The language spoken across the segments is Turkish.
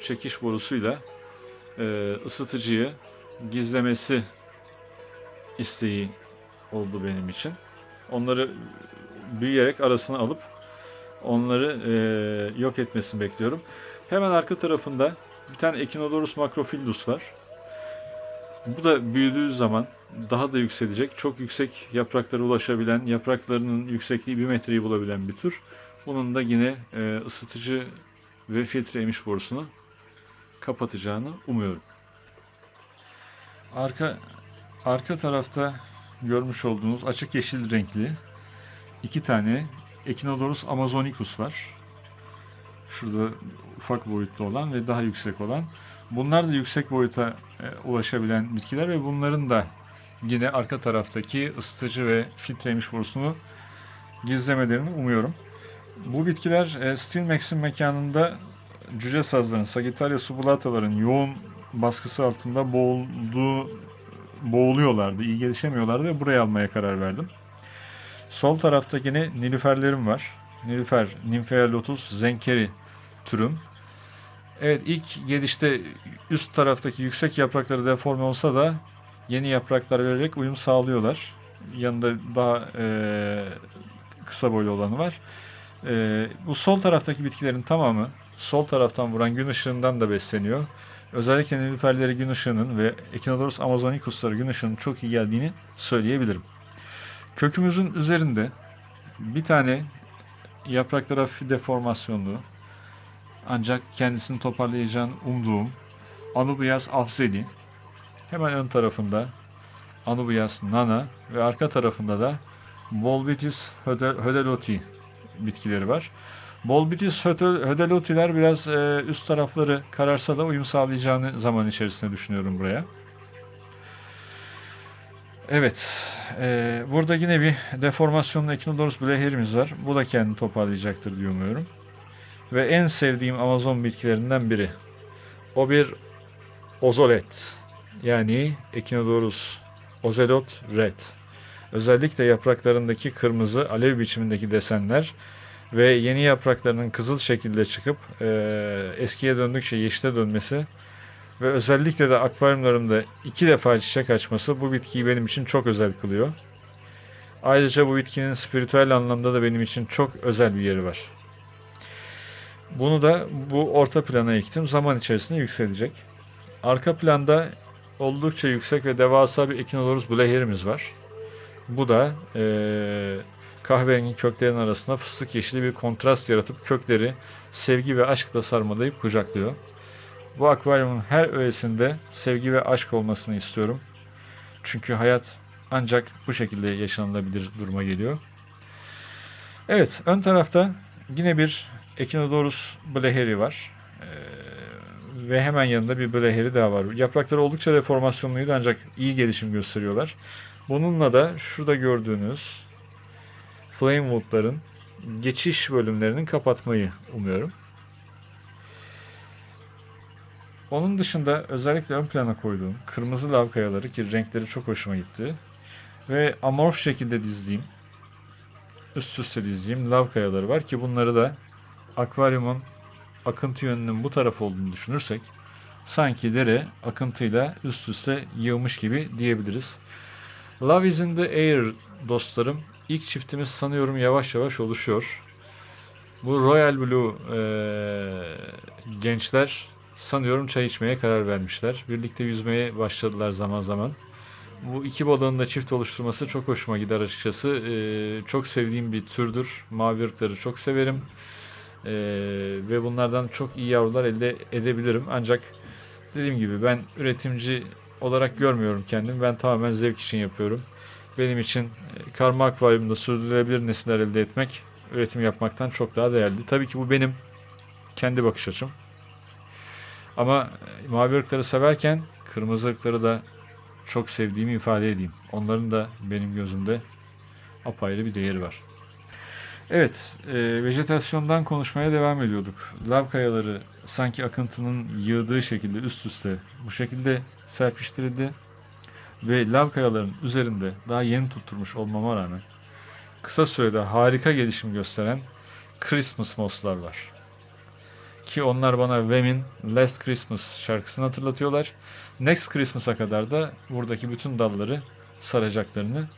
çekiş borusuyla e, ısıtıcıyı gizlemesi isteği oldu benim için. Onları büyüyerek arasına alıp onları e, yok etmesini bekliyorum. Hemen arka tarafında bir tane Echinodorus macrophyllus var. Bu da büyüdüğü zaman daha da yükselecek. Çok yüksek yapraklara ulaşabilen, yapraklarının yüksekliği bir metreyi bulabilen bir tür. Bunun da yine e, ısıtıcı ve filtre emiş borusunu kapatacağını umuyorum. Arka arka tarafta görmüş olduğunuz açık yeşil renkli iki tane Echinodorus amazonicus var. Şurada ufak boyutlu olan ve daha yüksek olan. Bunlar da yüksek boyuta e, ulaşabilen bitkiler ve bunların da yine arka taraftaki ısıtıcı ve filtremiş borusunu gizlemelerini umuyorum. Bu bitkiler e, Stilmax'in mekanında cüce sazların, Sagittaria subulataların yoğun baskısı altında boğulduğu, boğuluyorlardı, iyi gelişemiyorlardı ve buraya almaya karar verdim. Sol tarafta yine nilüferlerim var. Nilüfer, Nymphea lotus zenkeri türüm. Evet ilk gelişte üst taraftaki yüksek yaprakları deforme olsa da yeni yapraklar vererek uyum sağlıyorlar. Yanında daha eee, kısa boylu olanı var. Eee, bu sol taraftaki bitkilerin tamamı sol taraftan vuran gün ışığından da besleniyor. Özellikle nilüferleri gün ışığının ve Echinodorus amazonicus'ları gün ışığının çok iyi geldiğini söyleyebilirim. Kökümüzün üzerinde bir tane yaprakları hafif deformasyonlu ancak kendisini toparlayacağını umduğum Anubias afzeli hemen ön tarafında Anubias nana ve arka tarafında da Bolbitis höde- hödeloti bitkileri var. Bolbitis höde- hödelotiler biraz e, üst tarafları kararsa da uyum sağlayacağını zaman içerisinde düşünüyorum buraya. Evet, e, burada yine bir deformasyonlu Echinodorus bleherimiz var. Bu da kendini toparlayacaktır diye umuyorum. Ve en sevdiğim Amazon bitkilerinden biri. O bir ozolet. Yani Echinodorus ozelot red. Özellikle yapraklarındaki kırmızı alev biçimindeki desenler ve yeni yapraklarının kızıl şekilde çıkıp e, eskiye döndükçe yeşile dönmesi ve özellikle de akvaryumlarımda iki defa çiçek açması bu bitkiyi benim için çok özel kılıyor. Ayrıca bu bitkinin spiritüel anlamda da benim için çok özel bir yeri var. Bunu da bu orta plana ektim. Zaman içerisinde yükselecek. Arka planda oldukça yüksek ve devasa bir Echinodorus bleherimiz var. Bu da eee kahverengi köklerin arasında fıstık yeşili bir kontrast yaratıp kökleri sevgi ve aşkla sarmalayıp kucaklıyor. Bu akvaryumun her öğesinde sevgi ve aşk olmasını istiyorum. Çünkü hayat ancak bu şekilde yaşanılabilir duruma geliyor. Evet, ön tarafta yine bir Echinodorus bleheri var. Ee, ve hemen yanında bir bleheri daha var. Yaprakları oldukça deformasyonluydu ancak iyi gelişim gösteriyorlar. Bununla da şurada gördüğünüz Flamewood'ların geçiş bölümlerinin kapatmayı umuyorum. Onun dışında özellikle ön plana koyduğum kırmızı lav kayaları ki renkleri çok hoşuma gitti. Ve amorf şekilde dizdiğim, üst üste dizdiğim lav kayaları var ki bunları da akvaryumun akıntı yönünün bu tarafı olduğunu düşünürsek sanki dere akıntıyla üst üste yığmış gibi diyebiliriz. Love is in the air dostlarım. İlk çiftimiz sanıyorum yavaş yavaş oluşuyor. Bu Royal Blue eee, gençler sanıyorum çay içmeye karar vermişler. Birlikte yüzmeye başladılar zaman zaman. Bu iki balığın da çift oluşturması çok hoşuma gider açıkçası. Eee, çok sevdiğim bir türdür. Mavi ırkları çok severim. Eee, ve bunlardan çok iyi yavrular elde edebilirim. Ancak dediğim gibi ben üretimci olarak görmüyorum kendimi. Ben tamamen zevk için yapıyorum. Benim için e, karma akvaryumda sürdürülebilir nesiller elde etmek üretim yapmaktan çok daha değerli. Tabii ki bu benim kendi bakış açım. Ama e, mavi ırkları severken kırmızı ırkları da çok sevdiğimi ifade edeyim. Onların da benim gözümde apayrı bir değeri var. Evet, e, vejetasyondan konuşmaya devam ediyorduk. Lav kayaları sanki akıntının yığdığı şekilde üst üste bu şekilde serpiştirildi. Ve lav kayaların üzerinde daha yeni tutturmuş olmama rağmen kısa sürede harika gelişim gösteren Christmas moss'lar var. Ki onlar bana Wham'in Last Christmas şarkısını hatırlatıyorlar. Next Christmas'a kadar da buradaki bütün dalları saracaklarını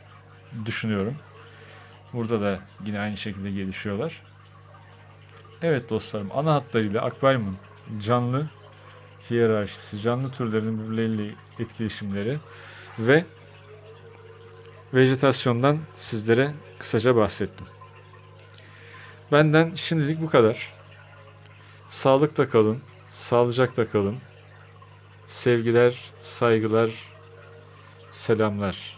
düşünüyorum. Burada da yine aynı şekilde gelişiyorlar. Evet dostlarım ana hatlarıyla akvaryumun canlı hiyerarşisi, canlı türlerin birbirleriyle etkileşimleri ve vejetasyondan sizlere kısaca bahsettim. Benden şimdilik bu kadar. Sağlıkta kalın, sağlıcakla kalın. Sevgiler, saygılar, selamlar.